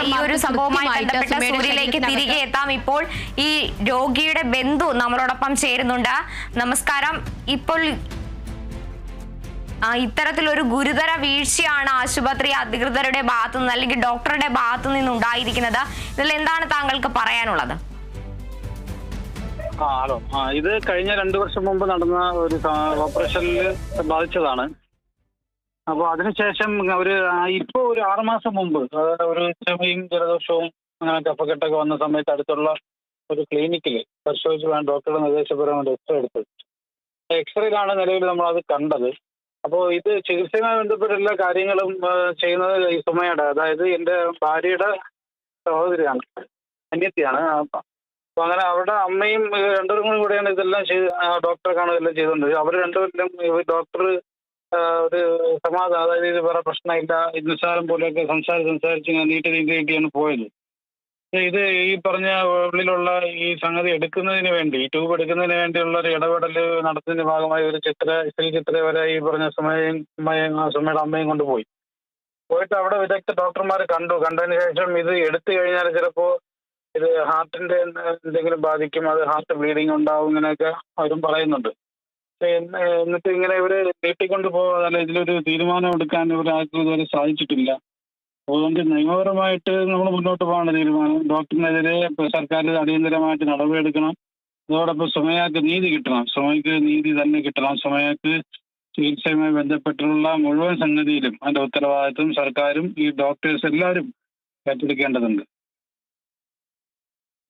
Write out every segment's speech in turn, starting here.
ഈ ഒരു സംഭവമായി സംഭവവുമായി ബന്ധപ്പെട്ട സൂര്യയിലേക്ക് തിരികെ എത്താം. ഇപ്പോൾ ഈ രോഗിയുടെ ബന്ധു നമ്മളോടൊപ്പം ചേരുന്നുണ്ട്. നമസ്കാരം. ഇപ്പോൾ ആ, ഇത്തരത്തിലൊരു ഗുരുതര വീഴ്ചയാണ് ആശുപത്രി അധികൃതരുടെ ഭാഗത്തു നിന്ന് അല്ലെങ്കിൽ ഡോക്ടറുടെ ഭാഗത്തു നിന്ന് ഉണ്ടായിരിക്കുന്നത് ഇതിൽ എന്താണ് താങ്കൾക്ക് പറയാനുള്ളത്? ആ ഹലോ. ആ ഇത് കഴിഞ്ഞ രണ്ടു വർഷം മുമ്പ് നടന്ന ഒരു ഓപ്പറേഷനിൽ ബാധിച്ചതാണ്. അപ്പോൾ അതിനുശേഷം ഒരു ഇപ്പോൾ ഇപ്പോ ഒരു ആറുമാസം മുമ്പ് ഒരു ചുമയും ജലദോഷവും അങ്ങനെ കഫക്കെട്ടൊക്കെ വന്ന സമയത്ത് അടുത്തുള്ള ഒരു ക്ലിനിക്കിൽ പരിശോധിച്ച് വേണം ഡോക്ടറുടെ നിർദ്ദേശപരമായ എക്സ്റേ എടുത്തത് എക്സ്റേയിലാണ് നിലവിൽ നമ്മൾ അത് കണ്ടത്. അപ്പോൾ ഇത് ചികിത്സയുമായി ബന്ധപ്പെട്ട എല്ലാ കാര്യങ്ങളും ചെയ്യുന്നത് ഈ സുമയുടെ അതായത് എന്റെ ഭാര്യയുടെ സഹോദരിയാണ് അന്യത്തിയാണ്. അപ്പൊ അങ്ങനെ അവരുടെ അമ്മയും രണ്ടുപേരും കൂടെയാണ് ഇതെല്ലാം ചെയ്ത് ഡോക്ടറെ കാണുക എല്ലാം ചെയ്തുകൊണ്ട് അവർ രണ്ടുപേരിലും ഡോക്ടർ ഒരു സമാധാനം അതായത് ഇത് വേറെ പ്രശ്നമില്ല. ഇത് നിസ്സാരം പോലെയൊക്കെ സംസാരിച്ച് സംസാരിച്ച് ഇങ്ങനെ നീട്ടി നീട്ടി നീട്ടിയാണ് പോയത്. ഇത് ഈ പറഞ്ഞ ഉള്ളിലുള്ള ഈ സംഗതി എടുക്കുന്നതിന് വേണ്ടി ട്യൂബ് എടുക്കുന്നതിന് വേണ്ടിയുള്ള ഒരു ഇടപെടൽ നടത്തുന്നതിന്റെ ഭാഗമായി ഒരു ചിത്ര സ്ത്രീ ചിത്ര വരെ ഈ പറഞ്ഞ സുമയും സുമയുടെ അമ്മയും കൊണ്ടുപോയി പോയിട്ട് അവിടെ വിദഗ്ധ ഡോക്ടർമാർ കണ്ടു. കണ്ടതിന് ശേഷം ഇത് എടുത്തു കഴിഞ്ഞാൽ ചിലപ്പോൾ ഇത് ഹാർട്ടിന്റെ എന്തെങ്കിലും ബാധിക്കും അത് ഹാർട്ട് ബ്ലീഡിങ് ഉണ്ടാവും ഇങ്ങനെയൊക്കെ അവരും പറയുന്നുണ്ട്. എന്നിട്ട് ഇങ്ങനെ ഇവർ നീട്ടിക്കൊണ്ട് പോകാതെ ഇതിലൊരു തീരുമാനം എടുക്കാൻ ഇവരാർക്കും ഇതുവരെ സാധിച്ചിട്ടില്ല. അതുകൊണ്ട് നിയമപരമായിട്ട് നമ്മൾ മുന്നോട്ട് പോകണ തീരുമാനം. ഡോക്ടറിനെതിരെ സർക്കാർ അടിയന്തരമായിട്ട് നടപടിയെടുക്കണം. അതോടൊപ്പം സുമയാക്ക് നീതി കിട്ടണം. സുമയ്ക്ക് നീതി തന്നെ കിട്ടണം. സുമയാക്ക് ചികിത്സയുമായി ബന്ധപ്പെട്ടുള്ള മുഴുവൻ സംഗതിയിലും അതിന്റെ ഉത്തരവാദിത്വം സർക്കാരും ഈ ഡോക്ടേഴ്സ് എല്ലാവരും ഏറ്റെടുക്കേണ്ടതുണ്ട്.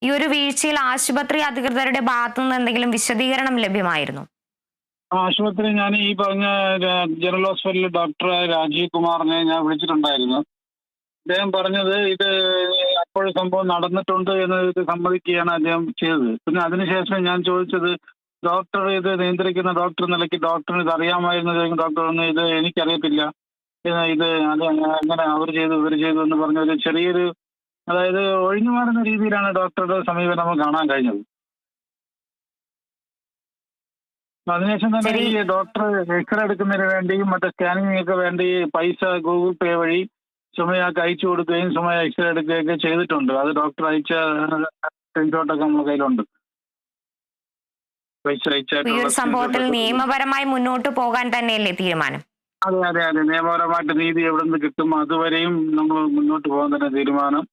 ഈ ഒരു വീഴ്ചയിൽ ആശുപത്രി അധികൃതരുടെ ഭാഗത്തുനിന്ന് എന്തെങ്കിലും വിശദീകരണം ലഭ്യമായിരുന്നു? ആശുപത്രി ഞാൻ ഈ പറഞ്ഞ ജനറൽ ഹോസ്പിറ്റലിലെ ഡോക്ടർ രാജീവ് കുമാറിനെ ഞാൻ വിളിച്ചിട്ടുണ്ടായിരുന്നു. അദ്ദേഹം പറഞ്ഞത് ഇത് അപ്പോൾ സംഭവം നടന്നിട്ടുണ്ട് എന്ന് ഇത് സമ്മതിക്കുകയാണ് അദ്ദേഹം ചെയ്തത്. പിന്നെ അതിനുശേഷം ഞാൻ ചോദിച്ചത് ഡോക്ടർ ഇത് നിയന്ത്രിക്കുന്ന ഡോക്ടർ നിലയ്ക്ക് ഡോക്ടറിന് ഇത് അറിയാമായിരുന്നു ഡോക്ടർ പറഞ്ഞു ഇത് എനിക്കറിയത്തില്ല. ഇത് അത് അങ്ങനെ അവർ ചെയ്തു ഇവർ ചെയ്തു എന്ന് പറഞ്ഞ ഒരു ചെറിയൊരു അതായത് ഒഴിഞ്ഞു മാറുന്ന രീതിയിലാണ് ഡോക്ടറുടെ സമീപനം കാണാൻ കഴിഞ്ഞത്. അതിനുശേഷം തന്നെ ഈ ഡോക്ടർ എക്സ്റേ എടുക്കുന്നതിന് വേണ്ടിയും മറ്റേ സ്കാനിങ് ഒക്കെ വേണ്ടി പൈസ ഗൂഗിൾ പേ വഴി സുമയാക്ക് അയച്ചു കൊടുക്കുകയും സുമയ എക്സ്റേ എടുക്കുകയൊക്കെ ചെയ്തിട്ടുണ്ട്. അത് ഡോക്ടർ അയച്ച സ്ക്രീൻഷോട്ടൊക്കെ നമ്മുടെ കയ്യിലുണ്ട്. ഈ ഒരു സംഭവത്തിൽ നിയമപരമായി മുന്നോട്ട് പോകാൻ തന്നെയല്ലേ തീരുമാനം? അതെ അതെ അതെ. നിയമപരമായിട്ട് നീതി എവിടെ നിന്ന് കിട്ടും അതുവരെയും നമ്മൾ മുന്നോട്ട് പോകാൻ തന്നെ തീരുമാനം.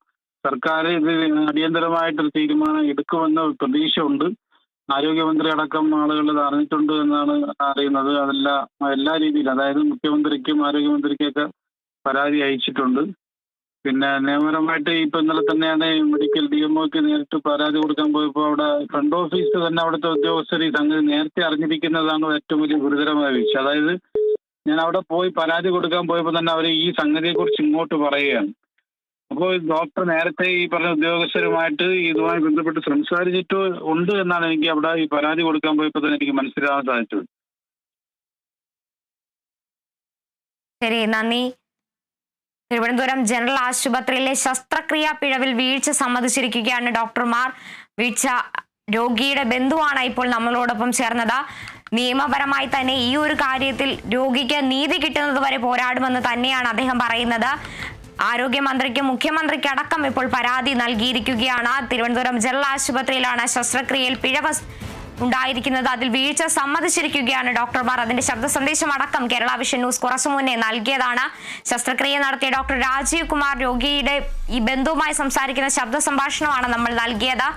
സർക്കാർ ഇത് അടിയന്തരമായിട്ടൊരു തീരുമാനം എടുക്കുമെന്ന് പ്രതീക്ഷയുണ്ട്. ആരോഗ്യമന്ത്രി അടക്കം ആളുകൾ ഇത് അറിഞ്ഞിട്ടുണ്ട് എന്നാണ് അറിയുന്നത്. അതല്ല എല്ലാ രീതിയിലും അതായത് മുഖ്യമന്ത്രിക്കും ആരോഗ്യമന്ത്രിക്കൊക്കെ പരാതി അയച്ചിട്ടുണ്ട്. പിന്നെ നിയമപരമായിട്ട് ഇപ്പൊ ഇന്നലെ തന്നെയാണ് മെഡിക്കൽ ഡി എംഒക്ക് നേരിട്ട് പരാതി കൊടുക്കാൻ പോയപ്പോൾ അവിടെ ഫ്രണ്ട് ഓഫീസ് തന്നെ അവിടുത്തെ ഉദ്യോഗസ്ഥർ ഈ സംഗതി നേരത്തെ അറിഞ്ഞിരിക്കുന്നതാണ് ഏറ്റവും വലിയ ഗുരുതരമായ വീഴ്ച. അതായത് ഞാൻ അവിടെ പോയി പരാതി കൊടുക്കാൻ പോയപ്പോൾ തന്നെ അവർ ഈ സംഗതിയെ കുറിച്ച് ഇങ്ങോട്ട് പറയുകയാണ്. അപ്പോൾ ഡോക്ടർ നേരത്തെ ഈ പറഞ്ഞ ഉദ്യോഗസ്ഥരുമായിട്ട് ഇതുമായി ബന്ധപ്പെട്ട് സംസാരിച്ചിട്ട് ഉണ്ട് എന്നാണ് എനിക്ക് അവിടെ ഈ പരാതി കൊടുക്കാൻ പോയപ്പോൾ തന്നെ എനിക്ക് മനസ്സിലാവാൻ സാധിച്ചത്. ശരി നന്ദി. തിരുവനന്തപുരം ജനറൽ ആശുപത്രിയിലെ ശസ്ത്രക്രിയാ പിഴവിൽ വീഴ്ച സമ്മതിച്ചിരിക്കുകയാണ് ഡോക്ടർമാർ. വീഴ്ച രോഗിയുടെ ബന്ധുവാണ് ഇപ്പോൾ നമ്മളോടൊപ്പം ചേർന്നത്. നിയമപരമായി തന്നെ ഈ ഒരു കാര്യത്തിൽ രോഗിക്ക് നീതി കിട്ടുന്നത് വരെ പോരാടുമെന്ന് തന്നെയാണ് അദ്ദേഹം പറയുന്നത്. ആരോഗ്യമന്ത്രിക്കും മുഖ്യമന്ത്രിക്ക് അടക്കം ഇപ്പോൾ പരാതി നൽകിയിരിക്കുകയാണ്. തിരുവനന്തപുരം ജനറൽ ആശുപത്രിയിലാണ് ശസ്ത്രക്രിയയിൽ പിഴവ് ഉണ്ടായിരിക്കുന്നത്. അതിൽ വീഴ്ച സമ്മതിച്ചിരിക്കുകയാണ് ഡോക്ടർമാർ. അതിന്റെ ശബ്ദ സന്ദേശം അടക്കം കേരള വിഷൻ ന്യൂസ് കുറച്ചു മുന്നേ നൽകിയതാണ്. ശസ്ത്രക്രിയ നടത്തിയ ഡോക്ടർ രാജീവ് കുമാർ രോഗിയുടെ ഈ ബന്ധുവുമായി സംസാരിക്കുന്ന ശബ്ദ സംഭാഷണമാണ് നമ്മൾ നൽകിയത്.